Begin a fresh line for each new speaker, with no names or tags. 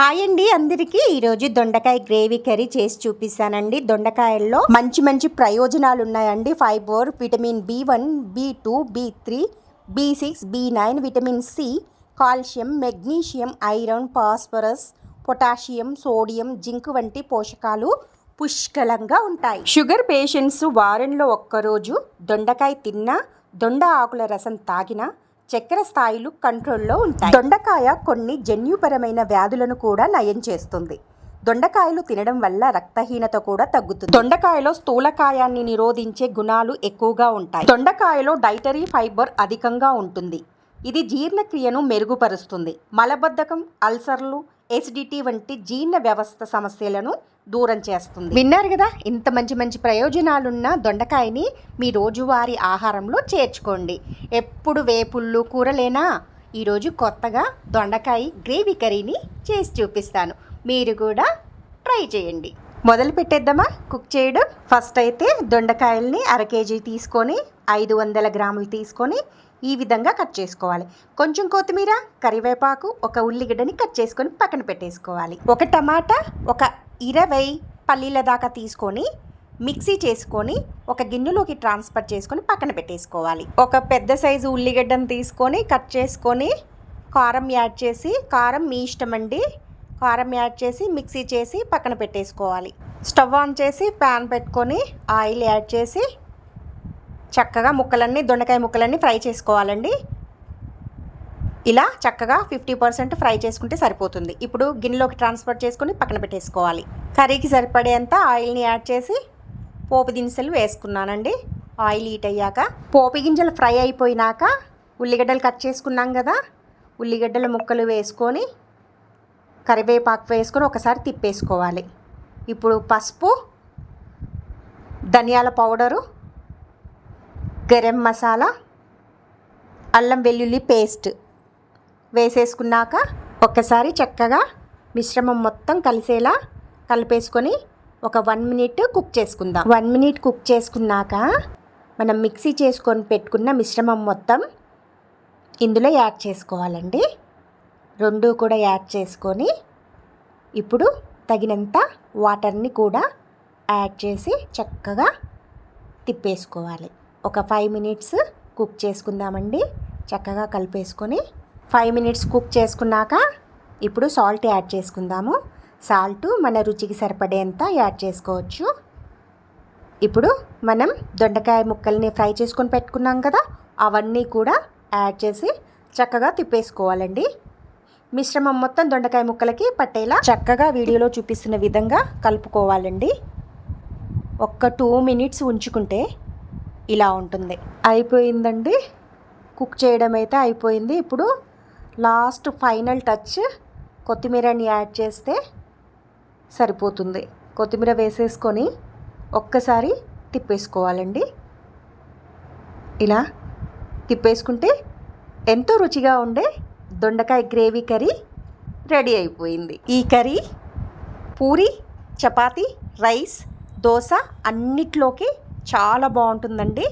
Hi అండి అందరికీ. ఈరోజు దొండకాయ గ్రేవీ కర్రీ చేసి చూపిస్తానండి. దొండకాయల్లో మంచి మంచి ప్రయోజనాలు ఉన్నాయండి fibre vitamin B one B two B three B six B nine vitamin C calcium magnesium iron phosphorus potassium sodium zinc వంటి పోషకాలు పుష్కలంగా ఉంటాయి. షుగర్ పేషెంట్స్ వారంలో ఒక్కరోజు దొండకాయ తిన్నా దొండ ఆకుల రసం తాగినా చక్కెర స్థాయిలు కంట్రోల్లో ఉంటాయి. దొండకాయ కొన్ని జన్యుపరమైన వ్యాధులను కూడా నయం చేస్తుంది. దొండకాయలు తినడం వల్ల రక్తహీనత కూడా తగ్గుతుంది. దొండకాయలో స్థూలకాయాన్ని నిరోధించే గుణాలు ఎక్కువగా ఉంటాయి. దొండకాయలో డైటరీ ఫైబర్ అధికంగా ఉంటుంది. ఇది జీర్ణక్రియను మెరుగుపరుస్తుంది. మలబద్ధకం అల్సర్లు ఎసిడిటీ వంటి జీర్ణ వ్యవస్థ సమస్యలను దూరం చేస్తుంది. విన్నారు కదా ఇంత మంచి మంచి ప్రయోజనాలున్న దొండకాయని మీ రోజువారీ ఆహారంలో చేర్చుకోండి. ఎప్పుడు వేపుళ్ళు కూరలేనా? ఈరోజు కొత్తగా దొండకాయ గ్రేవీ కర్రీని చేసి చూపిస్తాను. మీరు కూడా ట్రై చేయండి. మొదలు పెట్టేద్దామా? కుక్ చేయడం? ఫస్ట్ అయితే దొండకాయల్ని అర కేజీ తీసుకొని ఐదు వందల గ్రాములు తీసుకొని ఈ విధంగా కట్ చేసుకోవాలి. కొంచెం కొత్తిమీర కరివేపాకు ఒక ఉల్లిగడ్డని కట్ చేసుకొని పక్కన పెట్టేసుకోవాలి. ఒక టమాటా ఒక ఇరవై పల్లీల దాకా తీసుకొని మిక్సీ చేసుకొని ఒక గిన్నెలోకి ట్రాన్స్ఫర్ చేసుకొని పక్కన పెట్టేసుకోవాలి. ఒక పెద్ద సైజు ఉల్లిగడ్డను తీసుకొని కట్ చేసుకొని కారం యాడ్ చేసి కారం మీ ఇష్టం అండి కారం యాడ్ చేసి మిక్సీ చేసి పక్కన పెట్టేసుకోవాలి. స్టవ్ ఆన్ చేసి ప్యాన్ పెట్టుకొని ఆయిల్ యాడ్ చేసి చక్కగా ముక్కలన్నీ దొండకాయ ముక్కలన్నీ ఫ్రై చేసుకోవాలండి. ఇలా చక్కగా ఫిఫ్టీ పర్సెంట్ ఫ్రై చేసుకుంటే సరిపోతుంది. ఇప్పుడు గిన్నెలోకి ట్రాన్స్ఫర్ చేసుకుని పక్కన పెట్టేసుకోవాలి. కర్రీకి సరిపడేంత ఆయిల్ని యాడ్ చేసి పోపు దినుసులు వేసుకున్నానండి. ఆయిల్ హీట్ అయ్యాక పోపు గింజలు ఫ్రై అయిపోయినాక ఉల్లిగడ్డలు కట్ చేసుకున్నాం కదా ఉల్లిగడ్డల ముక్కలు వేసుకొని కరివేపాకు వేసుకొని ఒకసారి తిప్పేసుకోవాలి. ఇప్పుడు పసుపు ధనియాల పౌడరు గరం మసాలా అల్లం వెల్లుల్లి పేస్ట్ వేసేసుకున్నాక ఒక్కసారి చక్కగా మిశ్రమం మొత్తం కలిసేలా కలిపేసుకొని ఒక వన్ మినిట్ కుక్ చేసుకుందాం. వన్ మినిట్ కుక్ చేసుకున్నాక మనం మిక్సీ చేసుకొని పెట్టుకున్న మిశ్రమం మొత్తం ఇందులో యాడ్ చేసుకోవాలండి. రెండు కూడా యాడ్ చేసుకొని ఇప్పుడు తగినంత వాటర్ని కూడా యాడ్ చేసి చక్కగా తిప్పేసుకోవాలి. ఒక ఫైవ్ మినిట్స్ కుక్ చేసుకుందామండి. చక్కగా కలిపేసుకొని ఫైవ్ మినిట్స్ కుక్ చేసుకున్నాక ఇప్పుడు సాల్ట్ యాడ్ చేసుకుందాము. సాల్ట్ మన రుచికి సరిపడేంత యాడ్ చేసుకోవచ్చు. ఇప్పుడు మనం దొండకాయ ముక్కల్ని ఫ్రై చేసుకొని పెట్టుకున్నాం కదా అవన్నీ కూడా యాడ్ చేసి చక్కగా తిప్పేసుకోవాలండి. మిశ్రమం మొత్తం దొండకాయ ముక్కలకి పట్టేలా చక్కగా వీడియోలో చూపిస్తున్న విధంగా కలుపుకోవాలండి. ఒక్క టూ మినిట్స్ ఉంచుకుంటే ఇలా ఉంటుంది. అయిపోయిందండి. కుక్ చేయడం అయితే అయిపోయింది. ఇప్పుడు లాస్ట్ ఫైనల్ టచ్ కొత్తిమీరని యాడ్ చేస్తే సరిపోతుంది. కొత్తిమీర వేసేసుకొని ఒక్కసారి తిప్పేసుకోవాలండి. ఇలా తిప్పేసుకుంటే ఎంతో రుచిగా ఉండే దొండకాయ గ్రేవీ కర్రీ రెడీ అయిపోయింది. ఈ కర్రీ పూరి చపాతి రైస్ దోశ అన్నిట్లోకి చాలా బాగుంటుందండి.